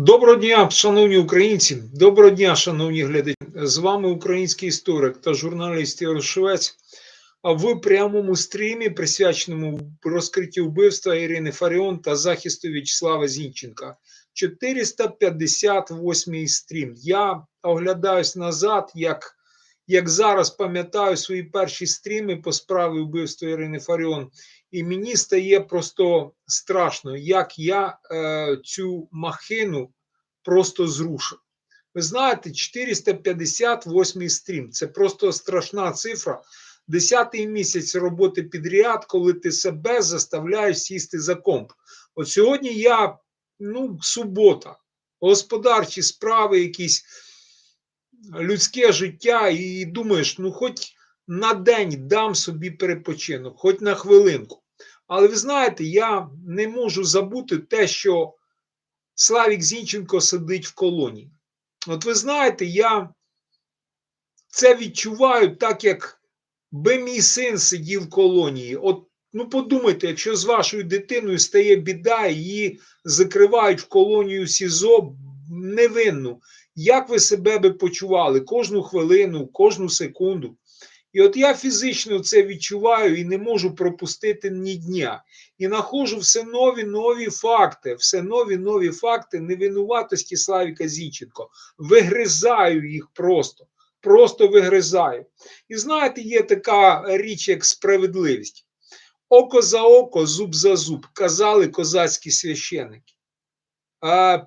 Доброго дня, шановні українці, доброго дня, шановні глядачі. З вами український історик та журналіст Ігор Швець. А в прямому стрімі, присвяченому розкриттю вбивства Ірини Фаріон та захисту В'ячеслава Зінченка. 458 стрім. Я оглядаюсь назад, як, як зараз пам'ятаю свої перші стріми по справі вбивства Ірини Фаріон. І мені стає просто страшно, як я е, цю махину просто зрушив. Ви знаєте, 458 стрім це просто страшна цифра. Десятий місяць роботи підряд, коли ти себе заставляєш сісти за комп. От сьогодні я, ну, субота, господарчі справи, якісь людське життя, і думаєш, ну, хоч на день дам собі перепочинок, хоч на хвилинку. Але ви знаєте, я не можу забути те, що Славік Зінченко сидить в колонії. От ви знаєте, я це відчуваю так, як би мій син сидів в колонії. От, ну подумайте, якщо з вашою дитиною стає біда, її закривають в колонію СІЗО невинну, як ви себе би почували кожну хвилину, кожну секунду? І от я фізично це відчуваю і не можу пропустити ні дня. І знаходжу все нові нові факти, все нові нові факти невинуватості Славіка Зінченко. Вигризаю їх просто, просто вигризаю. І знаєте, є така річ, як справедливість. Око за око, зуб за зуб, казали козацькі священики.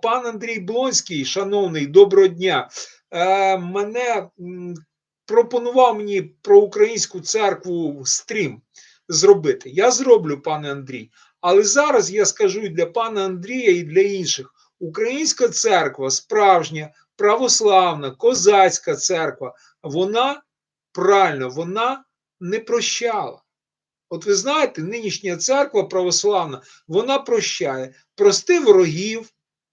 Пан Андрій Блонський, шановний, доброго дня. Мене пропонував мені про українську церкву стрім зробити. Я зроблю, пане Андрій. Але зараз я скажу і для пана Андрія, і для інших: Українська церква, справжня, православна, козацька церква, вона правильно, вона не прощала. От ви знаєте, нинішня церква православна, вона прощає прости ворогів,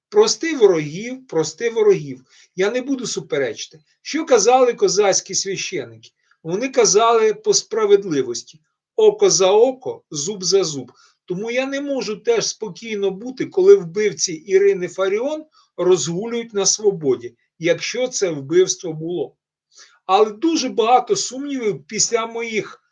прости ворогів, прости ворогів. Я не буду суперечити. Що казали козацькі священики? Вони казали по справедливості: око за око, зуб за зуб. Тому я не можу теж спокійно бути, коли вбивці Ірини Фаріон розгулюють на свободі, якщо це вбивство було. Але дуже багато сумнівів після моїх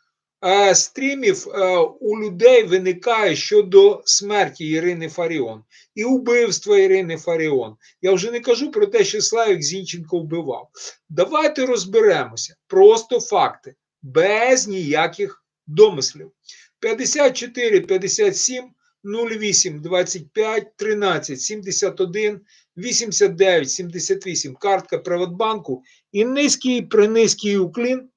стрімів е, у людей виникає щодо смерті Ірини Фаріон і убивства Ірини Фаріон. Я вже не кажу про те, що Славік Зінченко вбивав. Давайте розберемося. Просто факти, без ніяких домислів. 54 57 08 25 13 71 89 78 картка Приватбанку і низький принизький уклін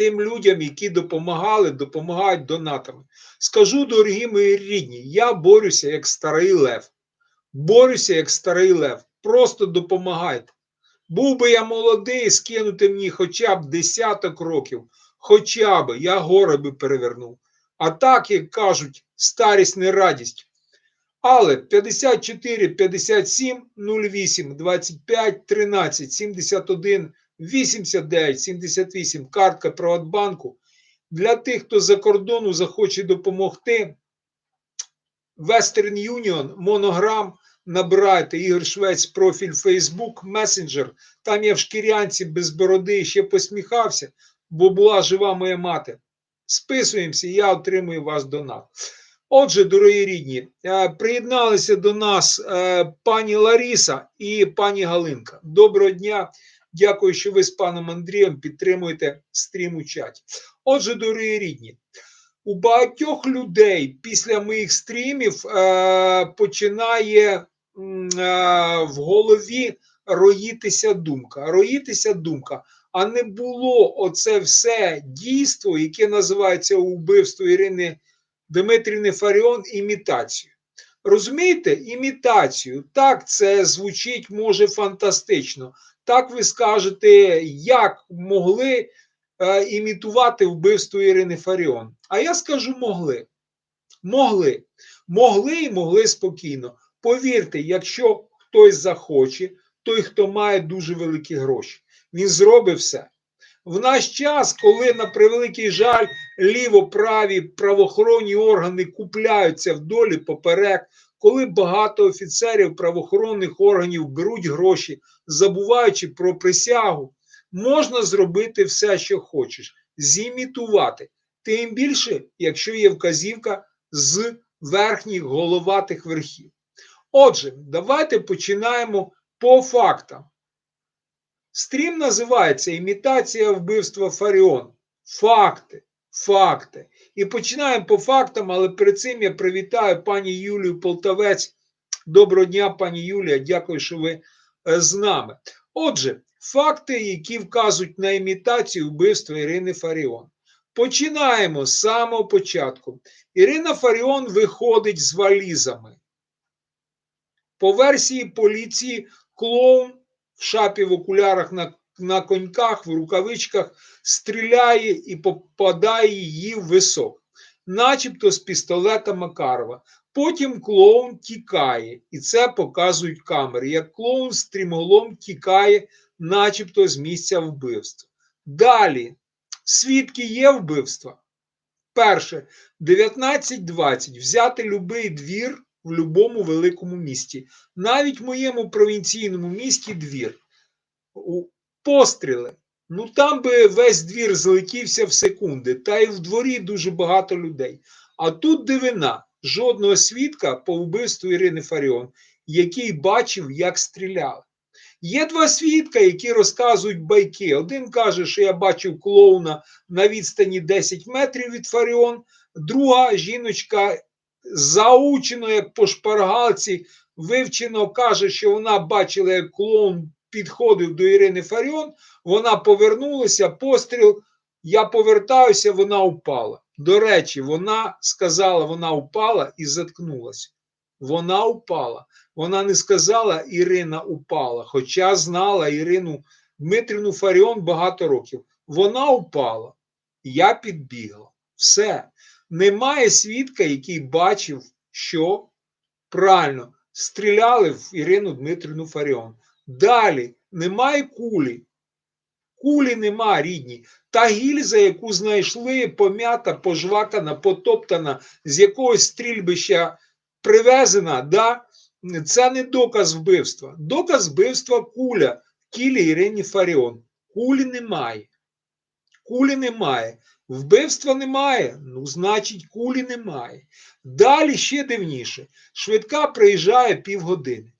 тим людям, які допомагали, допомагають донатами. Скажу, дорогі мої рідні, я борюся як старий лев. Борюся як старий лев. Просто допомагайте. Був би я молодий, скинути мені хоча б десяток років, хоча б я гори би перевернув. А так, як кажуть, старість не радість. Але 54 57 08 25 13 71 89 78 картка Приватбанку. Для тих, хто за кордону захоче допомогти. Western Union, Монограм, набирайте Ігор Швець, профіль Facebook, месенджер. Там я в шкірянці без бороди ще посміхався, бо була жива моя мати. Списуємося, я отримую вас донат. Отже, дорогі рідні, приєдналися до нас пані Ларіса і пані Галинка. Доброго дня. Дякую, що ви з паном Андрієм підтримуєте стрім у чаті. Отже, дорогі рідні, у багатьох людей після моїх стрімів е, починає е, в голові роїтися думка. Роїтися думка. А не було оце все дійство, яке називається убивство Ірини Дмитрівни Фаріон, імітацією. Розумієте, імітацію. Так, це звучить може фантастично. Так ви скажете, як могли е, імітувати вбивство Ірини Фаріон? А я скажу могли. Могли. Могли і могли спокійно. Повірте, якщо хтось захоче, той, хто має дуже великі гроші, він зробить все. В наш час, коли, на превеликий жаль, ліво-праві правоохоронні органи купляються вдолі поперек, коли багато офіцерів правоохоронних органів беруть гроші, забуваючи про присягу, можна зробити все, що хочеш, зімітувати. Тим більше, якщо є вказівка з верхніх головатих верхів. Отже, давайте починаємо по фактам. Стрім називається Імітація вбивства Фаріон. Факти, факти. І починаємо по фактам, але перед цим я привітаю пані Юлію Полтавець. Доброго дня, пані Юлія. Дякую, що ви е, з нами. Отже, факти, які вказують на імітацію вбивства Ірини Фаріон. Починаємо з самого початку. Ірина Фаріон виходить з валізами. По версії поліції, клоун в шапі в окулярах на, на коньках, в рукавичках стріляє і попадає її в висок, начебто з пістолета Макарова. Потім клоун тікає, і це показують камери, як клоун стрімголом тікає, начебто з місця вбивства. Далі, свідки є вбивства. Перше, 19.20. Взяти любий двір в будь-якому великому місті. Навіть в моєму провінційному місті двір. Постріли. Ну там би весь двір злетівся в секунди, та й в дворі дуже багато людей. А тут дивина, жодного свідка по вбивству Ірини Фаріон, який бачив, як стріляли. Є два свідка, які розказують байки. Один каже, що я бачив клоуна на відстані 10 метрів від Фаріон, друга жіночка заучено, як по шпаргалці, вивчено каже, що вона бачила, як клоун підходив до Ірини Фаріон, вона повернулася, постріл, я повертаюся, вона упала. До речі, вона сказала, вона упала і заткнулася. Вона упала. Вона не сказала Ірина упала, хоча знала Ірину Дмитрівну Фаріон багато років. Вона упала. Я підбігла. Все. Немає свідка, який бачив, що правильно стріляли в Ірину Дмитрівну Фаріон. Далі немає кулі. Кулі нема, рідні. Та гільза, яку знайшли, пом'ята, пожвакана, потоптана, з якогось стрільбища привезена, да? це не доказ вбивства. Доказ вбивства куля кілі Ірині Фаріон. Кулі немає. Кулі немає. Вбивства немає, ну, значить, кулі немає. Далі ще дивніше. Швидка приїжджає півгодини.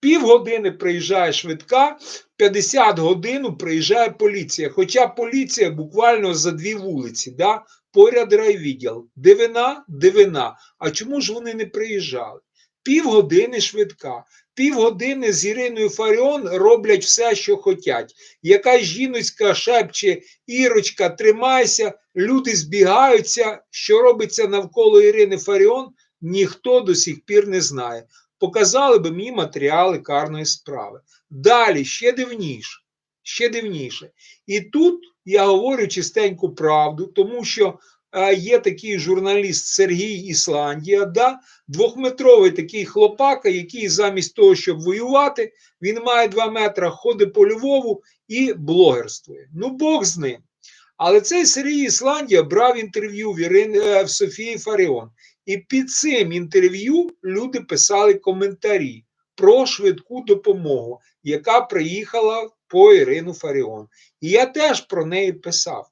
Півгодини приїжджає швидка, 50 годин приїжджає поліція. Хоча поліція буквально за дві вулиці, да? поряд райвідділ. Дивина, дивина. А чому ж вони не приїжджали? Півгодини швидка. Півгодини з Іриною Фаріон роблять все, що хочуть. Якась жіночка шепче, Ірочка, тримайся, люди збігаються. Що робиться навколо Ірини Фаріон, ніхто до сих пір не знає. Показали би мені матеріали карної справи. Далі ще дивніше. Ще дивніше. І тут я говорю чистеньку правду, тому що е, є такий журналіст Сергій Ісландія, да? двохметровий такий хлопака, який замість того, щоб воювати, він має два метри, ходить по Львову і блогерствує. Ну, Бог з ним. Але цей Сергій Ісландія брав інтерв'ю в, е, в Софії Фаріон. І під цим інтерв'ю люди писали коментарі про швидку допомогу, яка приїхала по Ірину Фаріон. І я теж про неї писав.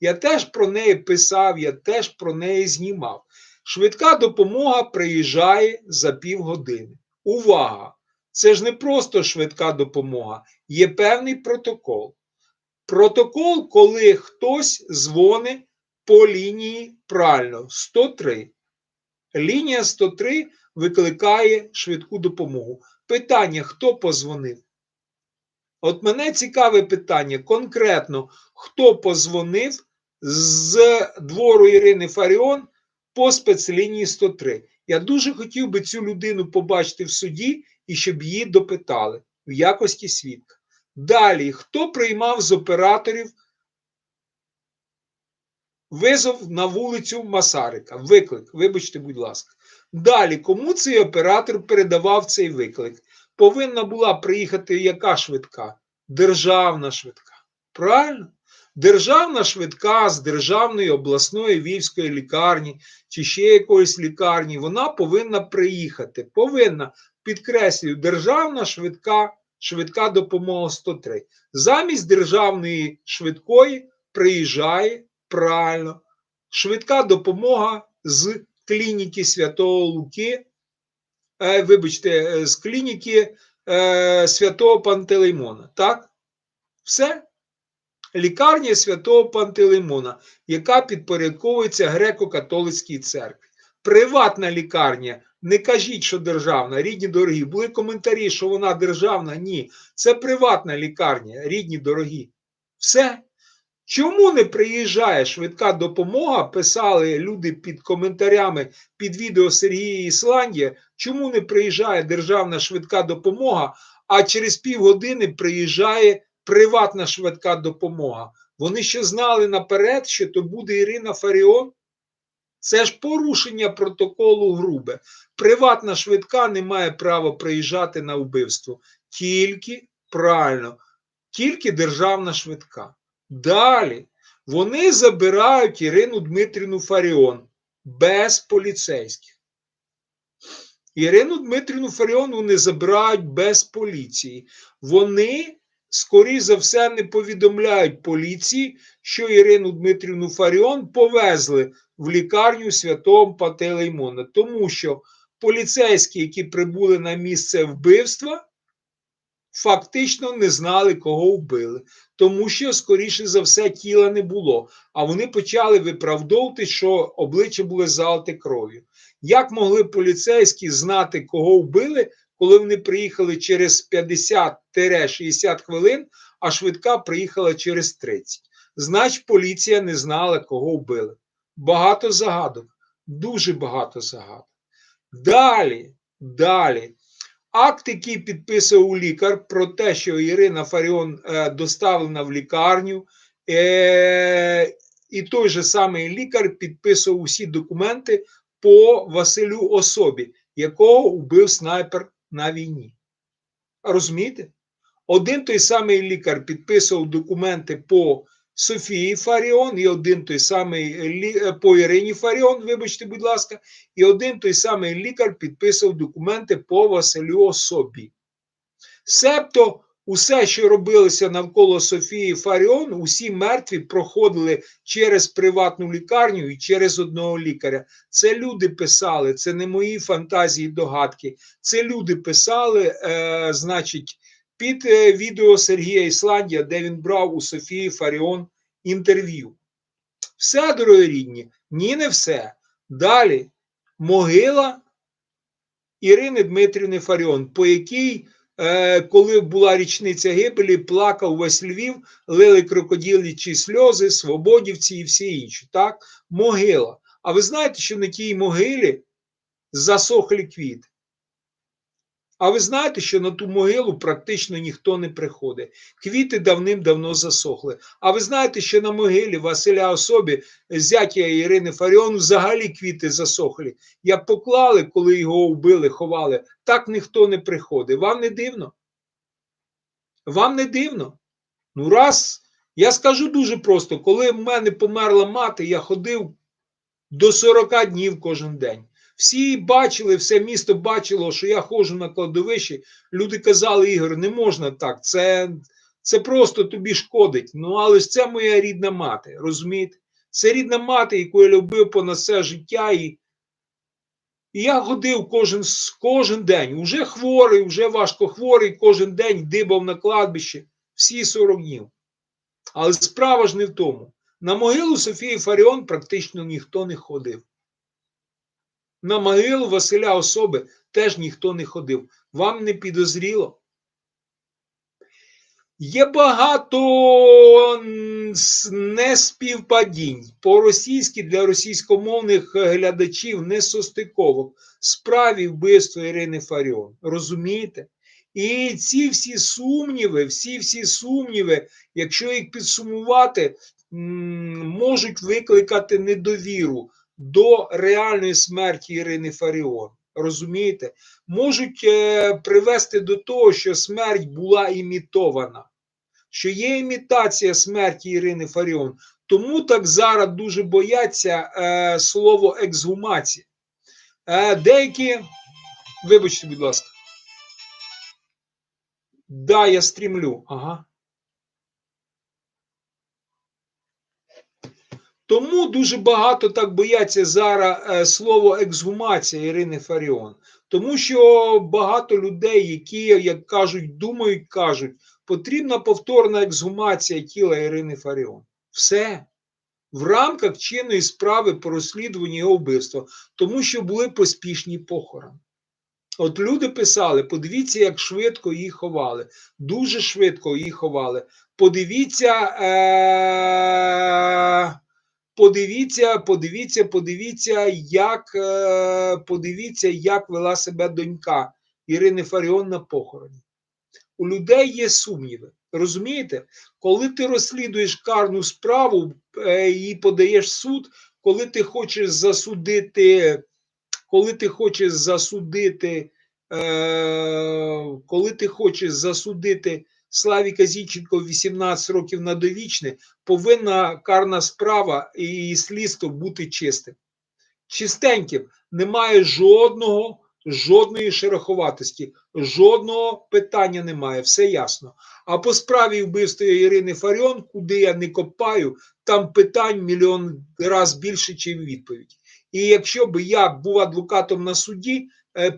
Я теж про неї писав, я теж про неї знімав. Швидка допомога приїжджає за півгодини. Увага! Це ж не просто швидка допомога, є певний протокол. Протокол, коли хтось дзвонить по лінії правильно 103. Лінія 103 викликає швидку допомогу. Питання: хто позвонив? От мене цікаве питання конкретно, хто позвонив з двору Ірини Фаріон по спецлінії 103. Я дуже хотів би цю людину побачити в суді і щоб її допитали в якості свідка. Далі, хто приймав з операторів визов на вулицю Масарика? Виклик, вибачте, будь ласка. Далі, кому цей оператор передавав цей виклик? Повинна була приїхати яка швидка? Державна швидка. Правильно? Державна швидка з державної обласної війської лікарні чи ще якоїсь лікарні, вона повинна приїхати. Повинна, підкреслюю, державна швидка, швидка допомога 103. Замість державної швидкої приїжджає правильно швидка допомога з клініки Святого Луки, е, вибачте, е, з клініки е, Святого Пантелеймона. Так? Все. Лікарня Святого Пантелеймона, яка підпорядковується греко-католицькій церкві. Приватна лікарня. Не кажіть, що державна, рідні дорогі. Були коментарі, що вона державна. Ні, це приватна лікарня, рідні дорогі. Все. Чому не приїжджає швидка допомога? Писали люди під коментарями під відео Сергія Ісландія. Чому не приїжджає державна швидка допомога, а через півгодини приїжджає приватна швидка допомога? Вони ще знали наперед, що то буде Ірина Фаріон. Це ж порушення протоколу грубе. Приватна швидка не має права приїжджати на вбивство. Тільки правильно, тільки державна швидка. Далі вони забирають Ірину Дмитрівну Фаріон без поліцейських. Ірину Дмитрівну Фаріон вони забирають без поліції. Вони, скоріш за все, не повідомляють поліції, що Ірину Дмитрівну Фаріон повезли в лікарню святого Пателеймона, тому що поліцейські, які прибули на місце вбивства, фактично не знали, кого вбили, тому що, скоріше за все, тіла не було. А вони почали виправдовувати, що обличчя були залите кров'ю. Як могли поліцейські знати, кого вбили, коли вони приїхали через 50-60 хвилин, а швидка приїхала через 30? Значить, поліція не знала, кого вбили. Багато загадок, дуже багато загадок. Далі, далі. Акт, який підписував лікар про те, що Ірина Фаріон е, доставлена в лікарню, е, і той же самий лікар підписував усі документи по Василю особі, якого вбив снайпер на війні. Розумієте? Один той самий лікар підписував документи по Софії Фаріон, і один той самий е, по Ірині Фаріон, вибачте, будь ласка, і один той самий лікар підписував документи по Василю особі. Себто, усе, що робилося навколо Софії Фаріон, усі мертві проходили через приватну лікарню і через одного лікаря. Це люди писали, це не мої фантазії, догадки. Це люди писали, е, значить, під е, відео Сергія Ісландія, де він брав у Софії Фаріон інтерв'ю. Все, дорогі рідні, ні, не все. Далі могила Ірини Дмитрівни Фаріон, по якій, е, коли була річниця гибелі, плакав весь Львів, лили крокодилічі сльози, свободівці і всі інші. Так? Могила. А ви знаєте, що на тій могилі засохлі квіти? А ви знаєте, що на ту могилу практично ніхто не приходить. Квіти давним-давно засохли. А ви знаєте, що на могилі Василя Особі, зятя Ірини Фаріон, взагалі квіти засохлі. Як поклали, коли його вбили, ховали, так ніхто не приходить. Вам не дивно? Вам не дивно? Ну, раз, я скажу дуже просто: коли в мене померла мати, я ходив до 40 днів кожен день. Всі бачили, все місто бачило, що я ходжу на кладовище. Люди казали, Ігор, не можна так, це це просто тобі шкодить. Ну, але ж це моя рідна мати, розумієте? Це рідна мати, яку я любив понад все життя. І, і я ходив кожен кожен день, уже хворий, вже важко хворий, кожен день дибав на кладбище всі 40 днів. Але справа ж не в тому. На могилу Софії Фаріон практично ніхто не ходив. На могилу Василя особи теж ніхто не ходив. Вам не підозріло? Є багато неспівпадінь по-російськи для російськомовних глядачів несостиковок справі вбивства Ірини Фаріон. Розумієте? І ці всі сумніви, всі всі сумніви, якщо їх підсумувати, можуть викликати недовіру до реальної смерті Ірини Фаріон. Розумієте, можуть е, привести до того, що смерть була імітована, що є імітація смерті Ірини Фаріон. Тому так зараз дуже бояться е, слово ексгумація. Е, деякі, вибачте, будь ласка. Да, я стрімлю. Ага. Тому дуже багато так бояться зараз е, слово ексгумація Ірини Фаріон. Тому що багато людей, які, як кажуть, думають, кажуть, потрібна повторна ексгумація тіла Ірини Фаріон. Все. В рамках чинної справи по розслідуванню його вбивства, тому що були поспішні похорони. От люди писали: подивіться, як швидко її ховали. Дуже швидко її ховали. Подивіться, е- подивіться, подивіться, подивіться, як е- подивіться, як вела себе донька Ірини Фаріон на похороні. У людей є сумніви. Розумієте, коли ти розслідуєш карну справу е- і подаєш суд, коли ти хочеш засудити коли ти хочеш засудити, е, коли ти хочеш засудити Славіка Зінченко 18 років на довічне, повинна карна справа і слідство бути чистим. Чистеньким. Немає жодного, жодної шероховатості, жодного питання немає, все ясно. А по справі вбивства Ірини Фаріон, куди я не копаю, там питань мільйон раз більше, ніж відповідь. І якщо б я був адвокатом на суді,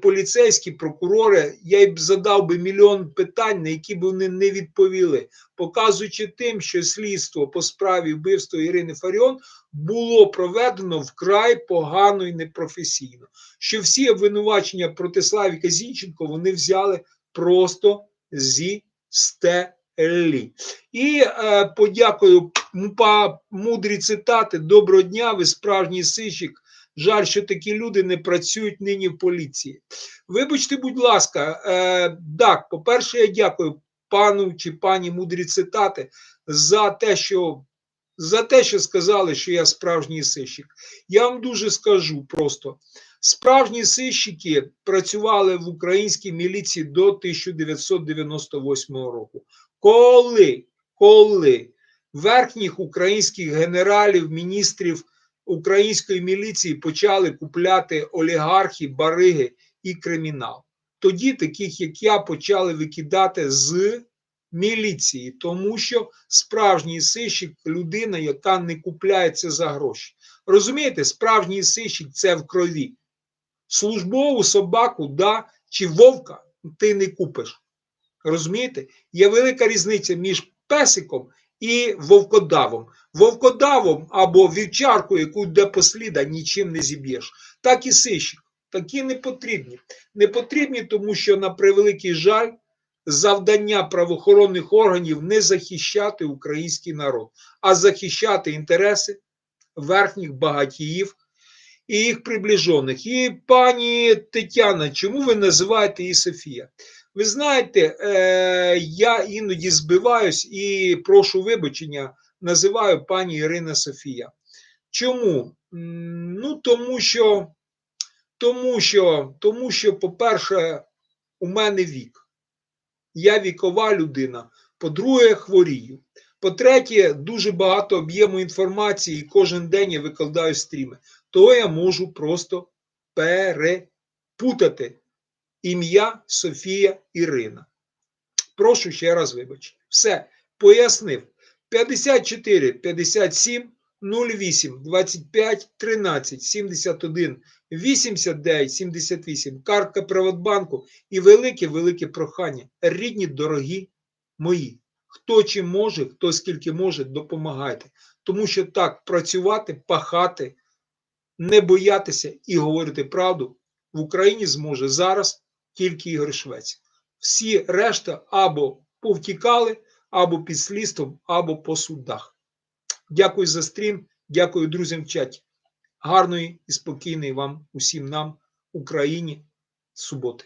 поліцейські прокурори, я б задав би мільйон питань, на які б вони не відповіли, показуючи тим, що слідство по справі вбивства Ірини Фаріон було проведено вкрай погано і непрофесійно. Що всі обвинувачення проти Славіка Зінченко вони взяли просто зі стелі. І е, подякую по мудрі цитати. Доброго дня, ви справжній сищик. Жаль, що такі люди не працюють нині в поліції. Вибачте, будь ласка, е, так, по-перше, я дякую пану чи пані мудрі цитати за те, що за те, що сказали, що я справжній сищик. Я вам дуже скажу просто: справжні сищики працювали в українській міліції до 1998 року. Коли, коли верхніх українських генералів, міністрів української міліції почали купляти олігархи, бариги і кримінал. Тоді таких, як я, почали викидати з міліції, тому що справжній сищик людина, яка не купляється за гроші. Розумієте, справжній сищик це в крові. Службову собаку, да, чи вовка ти не купиш. Розумієте? Є велика різниця між песиком і вовкодавом. Вовкодавом або вівчарку, яку де посліда, нічим не зіб'єш. Так і сищик. Такі не потрібні. Не потрібні, тому що, на превеликий жаль, завдання правоохоронних органів не захищати український народ, а захищати інтереси верхніх багатіїв і їх приближених. І пані Тетяна, чому ви називаєте її Софія? Ви знаєте, е, я іноді збиваюсь і прошу вибачення, називаю пані Ірина Софія. Чому? Ну, тому що, тому що, тому що, по-перше, у мене вік. Я вікова людина. По-друге, хворію. По-третє, дуже багато об'єму інформації, і кожен день я викладаю стріми. То я можу просто перепутати ім'я Софія Ірина. Прошу ще раз вибачити. Все, пояснив. 54 57 08 25 13 71 89 78 картка Приватбанку і велике-велике прохання. Рідні, дорогі мої. Хто чим може, хто скільки може, допомагайте. Тому що так працювати, пахати, не боятися і говорити правду в Україні зможе зараз тільки Ігор Швець. Всі решта або повтікали, або під слідством, або по судах. Дякую за стрім, дякую друзям в чаті. Гарної і спокійної вам усім нам, Україні, суботи.